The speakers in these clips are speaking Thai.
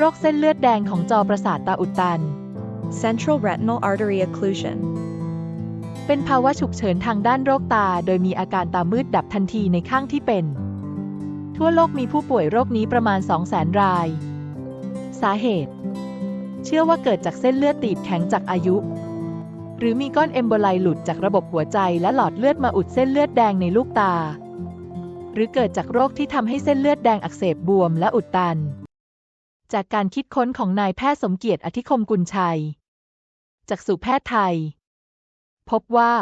โรคเส้นเลือดแดงของจอประสาทตาอุดตัน Central retinal artery occlusion. เป็นภาวะฉุกเฉินทางด้านโรคตา โดยมีอาการตามืดดับทันทีในข้างที่เป็น ทั่วโลกมีผู้ป่วยโรคนี้ประมาณ 200,000 ราย สาเหตุ เชื่อว่าเกิดจากเส้นเลือดตีบแข็งจากอายุ หรือมีก้อนเอมโบไลหลุดจากระบบหัวใจและหลอดเลือดมาอุดเส้นเลือดแดงในลูกตา หรือเกิดจากโรคที่ทำให้เส้นเลือดแดงอักเสบบวมและอุดตัน จากการคิดค้นของนายแพทย์สมเกียรติอธิคมกุลชัย จากสู่แพทย์ไทย พบว่า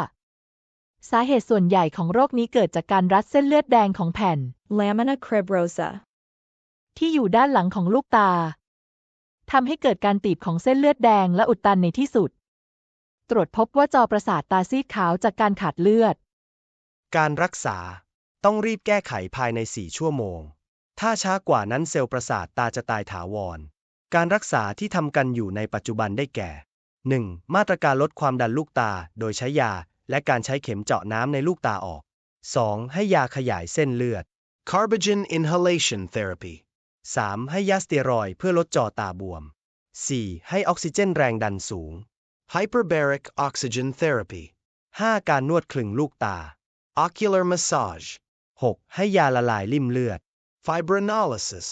สาเหตุส่วนใหญ่ของโรคนี้เกิดจากการรัดเส้นเลือดแดงของแผ่น Lamina cribrosa. ที่อยู่ด้านหลังของลูกตาทำให้เกิดการตีบของเส้นเลือดแดงและอุดตันในที่สุด ตรวจพบว่าจอประสาทตาซีดขาวจากการขาดเลือด การรักษาต้องรีบแก้ไขภายใน 4 ชั่วโมง ถ้าช้ากว่านั้นเซลล์ประสาทตาจะตายถาวร การรักษาที่ทำกันอยู่ในปัจจุบันได้แก่ 1. มาตรการลดความดันลูกตา โดยใช้ยา และการใช้เข็มเจาะน้ำในลูกตาออก 2. ให้ยาขยายเส้นเลือด Carbogen inhalation therapy. 3. ให้ยาสเตียรอยด์เพื่อลดจอตาบวม 4. ให้ออกซิเจนแรงดันสูง Hyperbaric oxygen therapy. 5. การนวดคลึงลูกตา Ocular massage. 6. ให้ยาละลายลิ่มเลือด Fibrinolysis.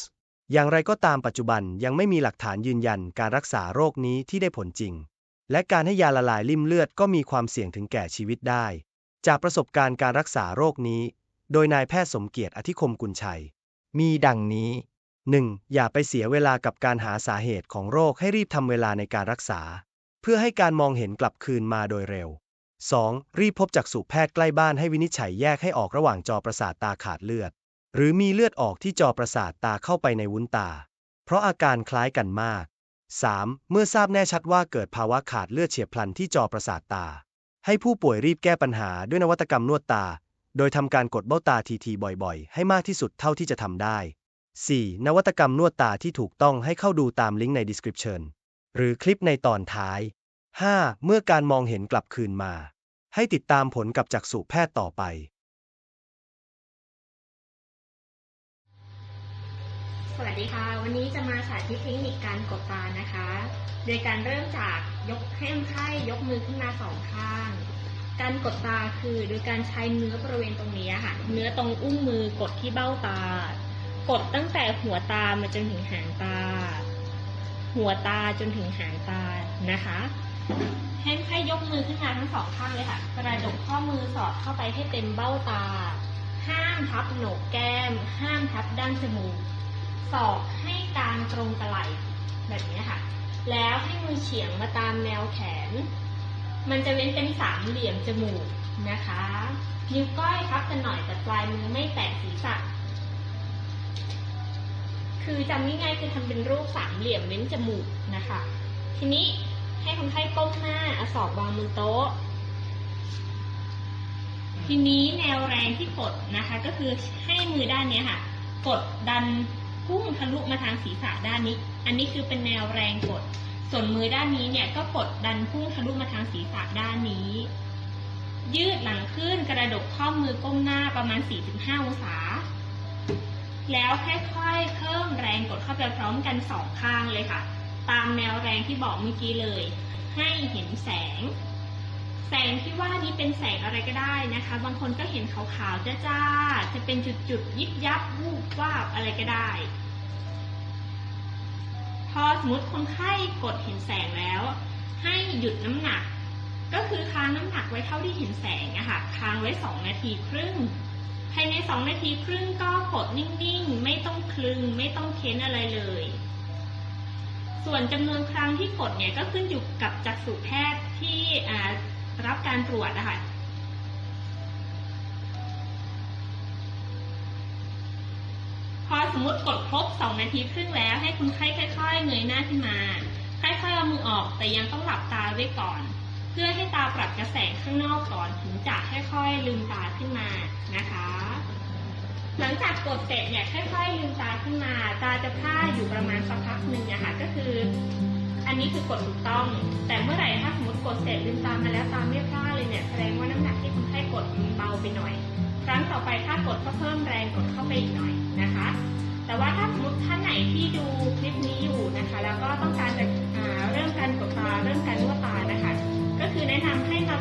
อย่างไรก็ตามปัจจุบันยังไม่มีหลักฐานยืนยันการรักษาโรคนี้ที่ได้ผลจริง และการให้ยาละลายลิ่มเลือดก็มีความเสี่ยงถึงแก่ชีวิตได้ จากประสบการณ์การรักษาโรคนี้ โดยนายแพทย์สมเกียรติอธิคมกุลชัย มีดังนี้ 1. อย่าไปเสียเวลากับการหาสาเหตุของโรคให้รีบทำเวลาในการรักษา เพื่อให้การมองเห็นกลับคืนมาโดยเร็ว 2. รีบพบจักษุแพทย์ใกล้บ้านให้วินิจฉัยแยกให้ออกระหว่างจอประสาทตาขาดเลือด หรือมีเลือดออกที่จอประสาทตาเข้าไปในวุ้นตา เพราะอาการคล้ายกันมาก 3. เมื่อทราบแน่ชัดว่าเกิดภาวะขาดเลือดเฉียบพลันที่จอประสาทตา ให้ผู้ป่วยรีบแก้ปัญหาด้วยนวัตกรรมนวดตา โดยทำการกดเบ้าตาทีๆบ่อยๆ ให้มากที่สุดเท่าที่จะทำได้ 4. นวัตกรรมนวดตาที่ถูกต้องให้เข้าดูตามลิงก์ใน description หรือคลิปในตอนท้าย 5. เมื่อการมองเห็นกลับคืนมา ให้ติดตามผลกับจักษุแพทย์ต่อไป สวัสดีค่ะ วันนี้จะมาสาธิตเทคนิคการกดตานะคะ โดยการเริ่มจากยกให้คนไข้ยกมือขึ้นมาสองข้าง การกดตาคือโดยการใช้เนื้อบริเวณตรงนี้ค่ะ เนื้อตรงอุ้งมือกดที่เบ้าตา กดตั้งแต่หัวตามาจนถึงหางตา หัวตาจนถึงหางตานะคะให้คนไข้ยกมือขึ้นมาทั้งสองข้างเลยค่ะ กระดกข้อมือสอดเข้าไปให้เต็มเบ้าตา ห้ามทับโหนกแก้ม ห้ามทับด้านจมูก ศอกให้กางตรงกระไหล่แบบนี้ค่ะ แล้วให้มือเฉียงมาตามแนวแขน มันจะเว้นเป็นสามเหลี่ยมจมูกนะคะ นิ้วก้อยทับกันหน่อยแต่ปลายมือไม่แตะศีรษะคือจำง่ายๆคือทำเป็นรูปสามเหลี่ยมเว้นจมูกนะคะ ทีนี้ให้คนไข้ก้มหน้าเอาศอกวางมือโต๊ะ ทีนี้แนวแรงที่กดนะคะ ก็คือให้มือด้านนี้ค่ะ กดดัน พุ่งทะลุมาทางศีรษะด้านนี้ อันนี้คือเป็นแนวแรงกด ส่วนมือด้านนี้เนี่ยก็กดดันพุ่งทะลุมาทางศีรษะด้านนี้ ยืดหลังขึ้นกระดกข้อมือก้มหน้าประมาณ 4-5 องศา แล้วค่อยๆเพิ่มแรงกดเข้าไปพร้อมกันสองข้างเลยค่ะ ตามแนวแรงที่บอกเมื่อกี้เลย ให้เห็นแสง แสงที่ว่านี้เป็นแสงอะไรก็ได้นะคะ บางคนก็เห็นขาวๆจ้าๆจะเป็นจุดๆยิบยับวูบวาบอะไรก็ได้ พอสมมติคนไข้กดเห็นแสงแล้ว ให้หยุดน้ำหนัก ก็คือค้างน้ำหนักไว้เท่าที่เห็นแสงอะค่ะค้างไว้สองนาทีครึ่งภายในสองนาทีครึ่งก็กดนิ่งๆ ไม่ต้องคลึง ไม่ต้องเค้นอะไรเลย ส่วนจำนวนครั้งที่กดเนี่ยก็ขึ้นอยู่กับจักษุแพทย์ที่อ่า รับการตรวจนะคะพอสมมติกดครบ 2 นาทีครึ่งแล้วให้คุณไข้ค่อยๆเงยหน้าขึ้นมาค่อยๆเอามือออกแต่ยังต้องหลับตาไว้ก่อน เพื่อให้ตาปรับกระแสงข้างนอกก่อนถึงจะค่อยๆลืมตาขึ้นมานะคะ หลังจากกดเสร็จเนี่ยค่อยๆลืมตาขึ้นมา ตาจะพร่าอยู่ประมาณสักพักหนึ่งนะคะก็คือ นนี้คือกดถูกต้อง แต่เมื่อไหร่ถ้าสมมติกดเสร็จลืมตามมาแล้วตามไม่พลาดเลยเนี่ยแสดงว่าน้ำหนักที่คนไข้กดมัเบาไปหน่อย ครั้งต่อไปถ้ากดก็เพิ่มแรงกดเข้าไปอีกหน่อยนะคะ แต่ว่าถ้าสมมติท่านไหนที่ดูคลิปนี้อยู่นะคะ แล้วก็ต้องการจะเริ่มการกดตาเริ่มการนวดตานะคะ ก็คือแนะนำให้เรา